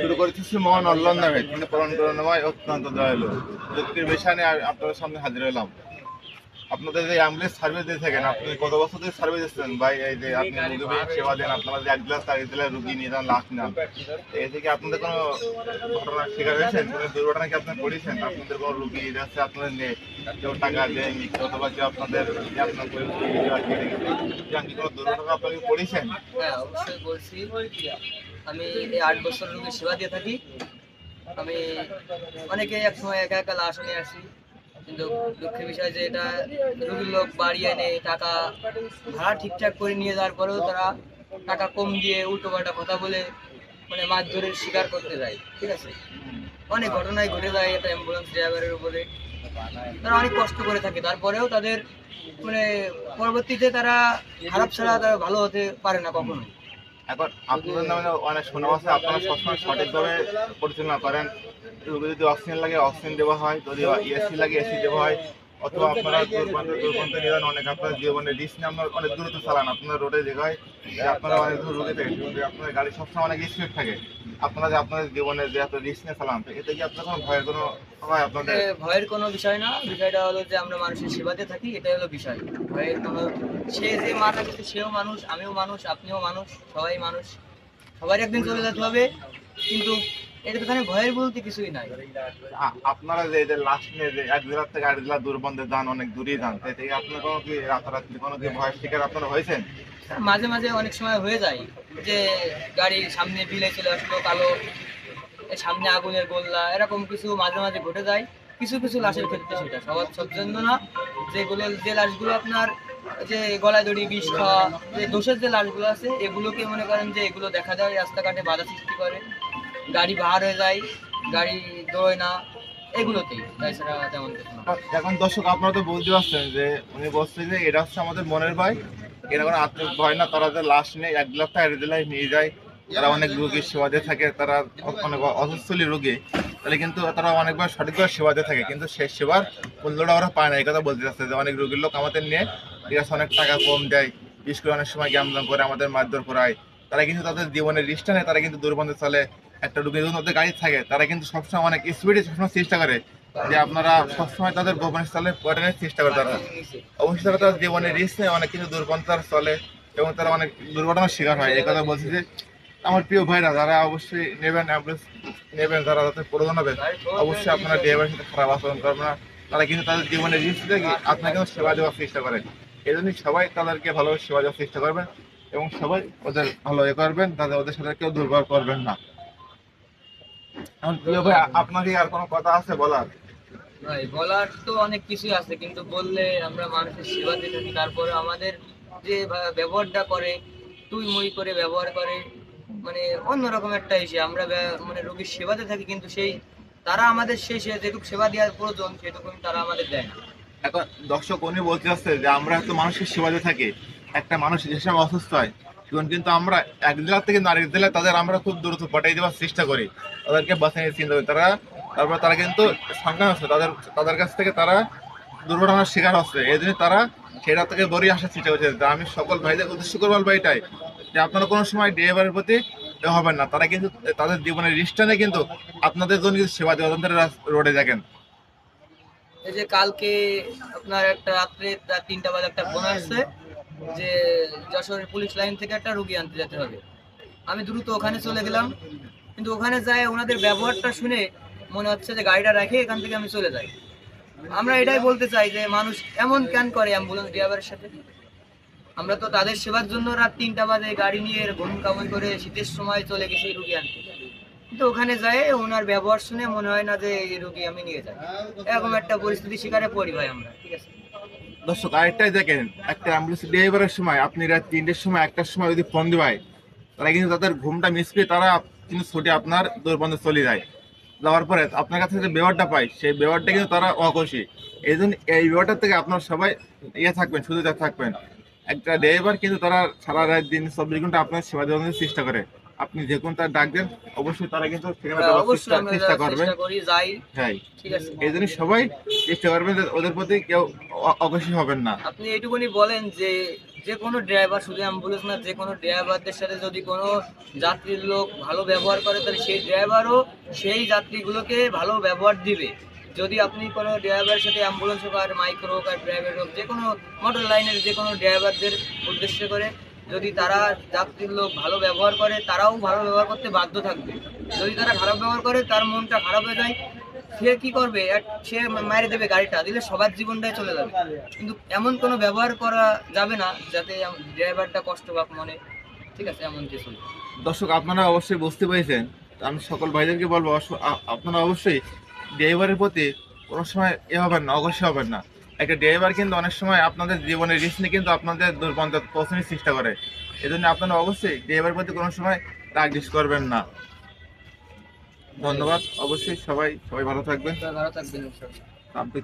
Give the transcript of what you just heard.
শুরু করেছি মহান অল্লাহ নামে তিনি পরম করুণাময় অত্যন্ত দয়ালু। যুক্তির বিষয় নিয়ে আপনাদের সামনে হাজির হলাম আপনাদের যে অ্যাম্বুলেন্স সার্ভিস দিয়ে থাকেন আপনি কত বছর ধরে সার্ভিস দিচ্ছেন? ভাই এই যে আপনি রুগী সেবা দেন আপনারা যে এক গ্লাস তারিখ দিলে রুগী নিয়ে যান লাখ নেন এই থেকে আপনাদের কোনো ঘটনার শিকার হয়েছেন? কোনো দুর্ঘটনা কি আপনি পড়েছেন আপনাদের কোনো রুগী যাচ্ছে আপনাদের নিয়ে? কেউ টাকা দেয়নি অথবা কেউ আপনাদের আপনার কোনো দুর্ঘটনা আপনি কি পড়েছেন হ্যাঁ অবশ্যই বলছি। আমি এই আট বছর রোগীর সেবা দিয়ে থাকি। আমি অনেকে এক সময় একা একা লাশ নিয়ে আসি, কিন্তু দুঃখের বিষয় যে এটা রোগীর লোক বাড়ি এনে টাকা ভাড়া ঠিকঠাক করে নিয়ে যাওয়ার পরেও তারা টাকা কম দিয়ে উল্টো পাল্টা কথা বলে মানে মারধরের শিকার করতে যায়, ঠিক আছে? অনেক ঘটনায় ঘটে যায় এটা অ্যাম্বুলেন্স ড্রাইভারের উপরে। তারা অনেক কষ্ট করে থাকে, তারপরেও তাদের মানে পরবর্তীতে তারা খারাপ ছাড়া তারা ভালো হতে পারে না কখনো এখন আপনাদের নামে অনেক শোনা আছে, আপনারা সবসময় সঠিকভাবে পরিচালনা করেন। রোগী যদি অক্সিজেন লাগে, অক্সিজেন দেওয়া হয়, যদি এসি লাগে এসি দেওয়া হয়। অথবা আপনারা দূরপান্ত অনেক আপনার জীবনে রিস্ক নিয়ে আপনার অনেক দূরত্ব চালান, আপনার রোডে যে আপনারা অনেক দূর রোগী থেকে আপনার গাড়ি সবসময় অনেক স্পিড থাকে। আপনারা যে আপনাদের জীবনে যে আপনার রিস্ক নিয়ে চালান এতে কি আপনার কোনো ভয়ের কোনো আপনাদের? ভয়ের কোনো বিষয় না, বিষয়টা হলো যে আমরা মানুষের সেবাতে থাকি, এটাই হলো বিষয়। ভয়ের কোনো, সে যে মারা গেছে সেও মানুষ, আমিও মানুষ, আপনিও মানুষ, সবাই মানুষ। সবাই একদিন চলে যেতে হবে, কিন্তু এটা এখানে ভয়ের বলতে কিছুই নাই। আপনারা যে যে লাস্ট নিয়ে যে এক জেলার থেকে আরেক জেলা দূরবন্ধে যান অনেক দূরেই যান তো এতে আপনার কোনো কি রাতারাতি কোনো কি ভয়ের শিকার আপনারা হয়েছেন? মাঝে মাঝে অনেক সময় হয়ে যায় যে গাড়ির সামনে বিলে চলে আসলো কালো সামনে আগুনের গোল্লা এরকম কিছু মাঝে মাঝে ঘটে যায়। কিছু কিছু লাশের ক্ষেত্রে সেটা সবার সব জন্য না। যেগুলো যে লাশগুলো আপনার যে গলায় দড়ি বিষ খাওয়া যে দোষের যে লাশগুলো আছে এগুলোকে মনে করেন যে এগুলো দেখা যায় রাস্তাঘাটে বাধা সৃষ্টি করে। গাড়ি বাহার হয়ে যায়, গাড়ি দৌড়য় না, এগুলোতেই, তাছাড়া তেমন কিছু না। এখন দর্শক, আপনারা তো বুঝতে পারছেন যে উনি বলছে যে এটা হচ্ছে আমাদের মনের ভয়। এটা কোনো আত্মিক ভয় না, তারা যে লাশ নেই এক লাখ টাকা জেলায় নিয়ে যায়, তারা অনেক রোগীর সেবা দিয়ে থাকে, তারা অনেক অসুস্থলী রোগী, তাহলে কিন্তু তারা অনেকবার সঠিকভাবে সেবা দিয়ে থাকে, কিন্তু সেই সেবার মূল্যটা ওরা পায় না। এই কথা বলতে চাচ্ছে যে অনেক রোগীর লোক আমাদের নিয়ে আছে অনেক টাকা কম দেয়, বিশেষ করে অনেক সময় গ্যামজাম করে, আমাদের মারধর করায়। তারা কিন্তু তাদের জীবনের রিস্কটা নেয় তারা কিন্তু দূরবন্ধে চলে একটা রোগী যখন ওদের গাড়ি থাকে, তারা কিন্তু সবসময় অনেক স্পিডে সবসময় চেষ্টা করে যে আপনারা সবসময় তাদের গোপন স্থলে পটানোর চেষ্টা করে তারা। অবশ্যই তারা তার জীবনে রিস্ক নেয়, অনেক কিছু দুর্বলতার চলে এবং তারা অনেক দুর্ঘটনার শিকার হয়। এই কথা বলছি যে, আমার প্রিয় ভাইরা, যারা অবশ্যই নেবেন অ্যাম্বুলেন্স নেবেন, যারা তাদের প্রয়োজন হবে, অবশ্যই আপনারা ড্রাইভারের সাথে খারাপ আচরণ করবেন না। তারা কিন্তু তাদের জীবনে রিস্ক দেখে আপনাকে কিন্তু সেবা দেওয়ার চেষ্টা করে এই জন্যই সবাই তাদেরকে ভালোভাবে সেবা দেওয়ার চেষ্টা করবেন এবং সবাই ওদের ভালো এ করবেন তাদের ওদের সাথে কেউ দুর্বল করবেন না। প্রিয় ভাই আপনার কি আর কোনো কথা আছে বলার? ভাই বলার তো অনেক কিছুই আছে কিন্তু বললে আমরা মানুষের সেবা দিয়ে থাকি। তারপরে আমাদের যে ব্যবহারটা করে তুই মুই করে ব্যবহার করে মানে অন্যরকম একটা ইসে। আমরা মানে রোগীর সেবাতে থাকি কিন্তু সেই তারা আমাদের সেই যেটুকু সেবা দেওয়ার প্রয়োজন সেটুকু তারা আমাদের দেয় না। এখন দর্শক উনি বলতে চাচ্ছে যে আমরা এত মানুষের সেবা দিয়ে থাকি। একটা মানুষ যেসব অসুস্থ হয় কিন্তু আমরা এক জেলা থেকে আরেক জেলায় তাদের আমরা খুব দ্রুত পাঠিয়ে দেওয়ার চেষ্টা করি। তাদেরকে বাঁচিয়ে নিয়ে চিন্তা করি। তারা, তারপর তারা কিন্তু সংখ্যা হচ্ছে তাদের তাদের কাছ থেকে তারা দুর্ঘটনার শিকার হচ্ছে। এই জন্য তারা সেটা থেকে বেরিয়ে আসার চেষ্টা করছে। আমি সকল ভাইদের উদ্দেশ্য করে বলব এটাই, যে আপনারা কোনো সময় ড্রাইভারের প্রতি হবেন না। তারা কিন্তু তাদের জীবনের রিস্টানে কিন্তু আপনাদের জন্য কিন্তু সেবা দেওয়া তাদের রোডে দেখেন এই যে কালকে আপনার একটা রাত্রে রাত তিনটা বাজে একটা ফোন আসছে। যে যশোরের পুলিশ লাইন থেকে একটা রুগী আনতে যেতে হবে। আমি দ্রুত ওখানে চলে গেলাম, কিন্তু ওখানে যায় ওনাদের ব্যবহারটা শুনে মনে হচ্ছে যে গাড়িটা রেখে এখান থেকে আমি চলে যাই। আমরা এটাই বলতে চাই যে মানুষ এমন কেন করে অ্যাম্বুলেন্স ড্রাইভারের সাথে। আমরা তো তাদের সেবার জন্য রাত তিনটা বাজে গাড়ি নিয়ে ঘুম কামড় করে শীতের সময় চলে গেছি রুগী আনতে। কিন্তু ওখানে যায়, ওনার ব্যবহার শুনে মনে হয় না যে এই রুগী আমি নিয়ে যাই। এরকম একটা পরিস্থিতি শিকারে পড়ি ভাই আমরা, ঠিক আছে? দর্শক, আরেকটাই দেখেন, একটা অ্যাম্বুলেন্স ড্রাইভারের সময়, আপনি রাত তিনটের সময়, একটার সময় যদি ফোন দিবাই তারা কিন্তু তাদের ঘুমটা মিস করে তারা কিন্তু ছুটে আপনার দূরবন্ধে চলে যায়। যাওয়ার পরে আপনার কাছে যে ব্যবহারটা পায়, সেই ব্যবহারটা কিন্তু তারা অকশি এই জন্য এই ব্যবহারটা থেকে আপনার সবাই ইয়ে থাকবেন শুধু থাকবেন। একটা ড্রাইভার কিন্তু তারা সারা রাত দিন চব্বিশ ঘণ্টা আপনার সেবা দেওয়ার চেষ্টা করে। আপনি যে কোনো তার ডাক দেন অবশ্যই তারা কিন্তু সেখানে অবশ্যই চেষ্টা- করবে। করি যাই। হ্যাঁ ঠিক আছে। এই জন্য সবাই চেষ্টা করবেন ওদের প্রতি কেউ অ- অগ্রসী হবেন না। আপনি এইটুকুনি বলেন যে যে কোনো ড্রাইভার শুধু অ্যাম্বুলেন্স না যে কোনো ড্রাইভারদের সাথে যদি কোনো যাত্রীর লোক ভালো ব্যবহার করে তাহলে সেই ড্রাইভারও সেই যাত্রীগুলোকে ভালো ব্যবহার দিবে। যদি আপনি কোনো ড্রাইভারের সাথে অ্যাম্বুলেন্স হোক আর মাইক্রো হোক আর প্রাইভেট হোক যে কোনো মোটর লাইনের যে কোনো ড্রাইভারদের উদ্দেশ্য করে যদি তারা যাত্রীর লোক ভালো ব্যবহার করে, তারাও ভালো ব্যবহার করতে বাধ্য থাকবে। যদি তারা খারাপ ব্যবহার করে, তার মনটা খারাপ হয়ে যায়, সে কি করবে? সে মারে দেবে গাড়িটা, দিলে সবার জীবনটাই চলে যাবে। কিন্তু এমন কোনো ব্যবহার করা যাবে না, যাতে ড্রাইভারটা কষ্ট পাক মনে। ঠিক আছে, এমন কিছু। দর্শক, আপনারা অবশ্যই বুঝতে পেরেছেন। আমি সকল ভাইদেরকে বলব আপনারা অবশ্যই ড্রাইভারের প্রতি কোনো সময় এ হবেন না, অবশ্যই হবেন না। একটা ড্রাইভার কিন্তু অনেক সময় আপনাদের জীবনের রিস্ক নিয়ে কিন্তু আপনাদের দুর্গন্ধ পৌঁছানোর চেষ্টা করে। এজন্য জন্য আপনারা অবশ্যই ড্রাইভার প্রতি কোনো সময় রাগ ডিস করবেন না। ধন্যবাদ। অবশ্যই সবাই সবাই ভালো থাকবেন। ভালো থাকবেন। আপনি